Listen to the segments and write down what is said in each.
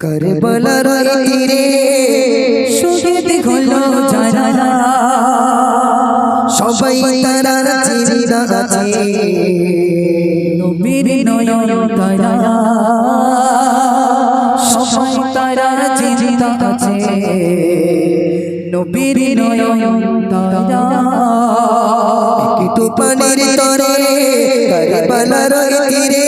করবলার তীরে শহীদ হলো যারা সবাই তারা চিন্তা আছে নবীর নয়ন তারা। সবাই তারা চিন্তা আছে নবীর নয়ন তারা। একটু পানির তরে করবলার তীরে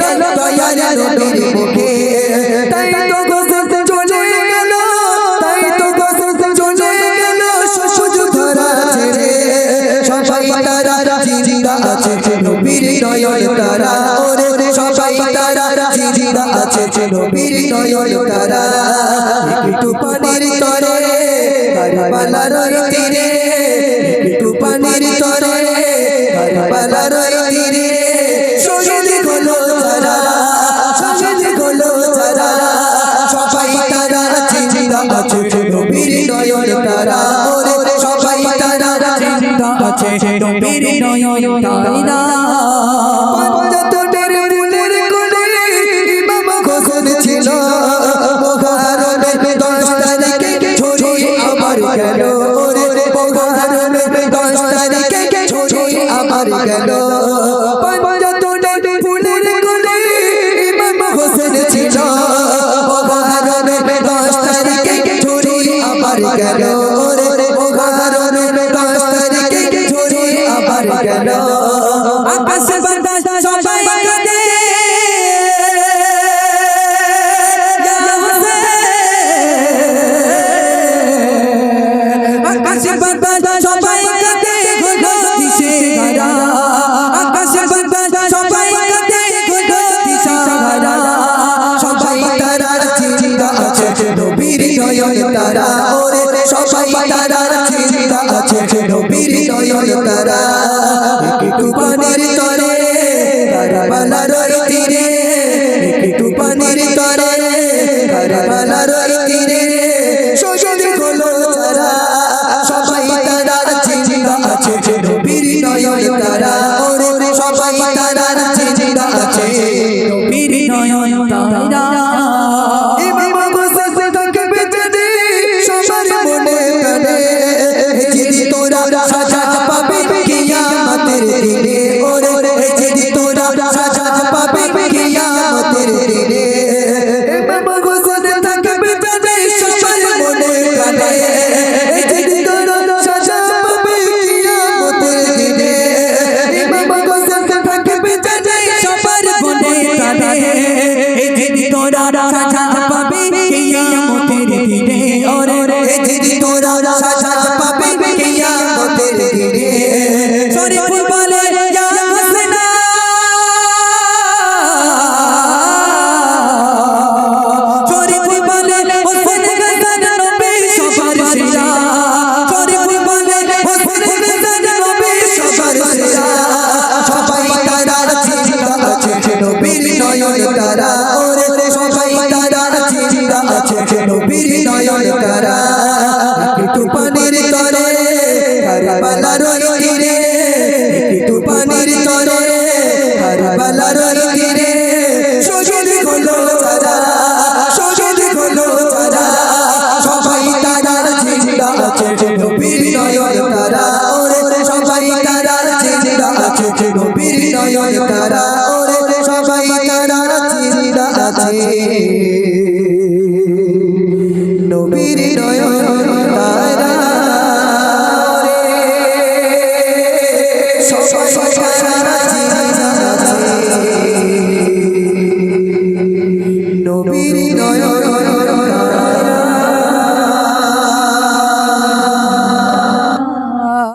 গেল দয়ার নবীর মুখে তাই তো হোসেন চলে গেল তাই তো হোসেন চলে গেল সুযোগ ধরা ছেড়ে। সবাই তারা চিন্তা আছে নবীর নয়ন তারা। ওরে সবাই তারা চিন্তা আছে নবীর নয়ন তারা। একটু পানির তরে কারবালার তীরে। আছে নবীর নয়ন তারা পঞ্চতনের ফুলের কোলে ইমাম হোসেন ছিল মোহারমের দশ তারিখে ছড়িয়ে আমার গেল ওরে মোহারমের দশ তারিখে ছড়িয়ে আমার গেল পঞ্চতনের ফুলের কোলে তারা একটু পানির তরে কারবালার তীরে একটু পানির তরে কারবালার তীরে শহীদ হলো যারা শহীদ হলো যারা সবাই তারা চিন্তা আছে, নবীর নয়ন তারা। সবাই তারা চিন্তা আছে, নবীর নয়ন তারা। নবীর নয়ন।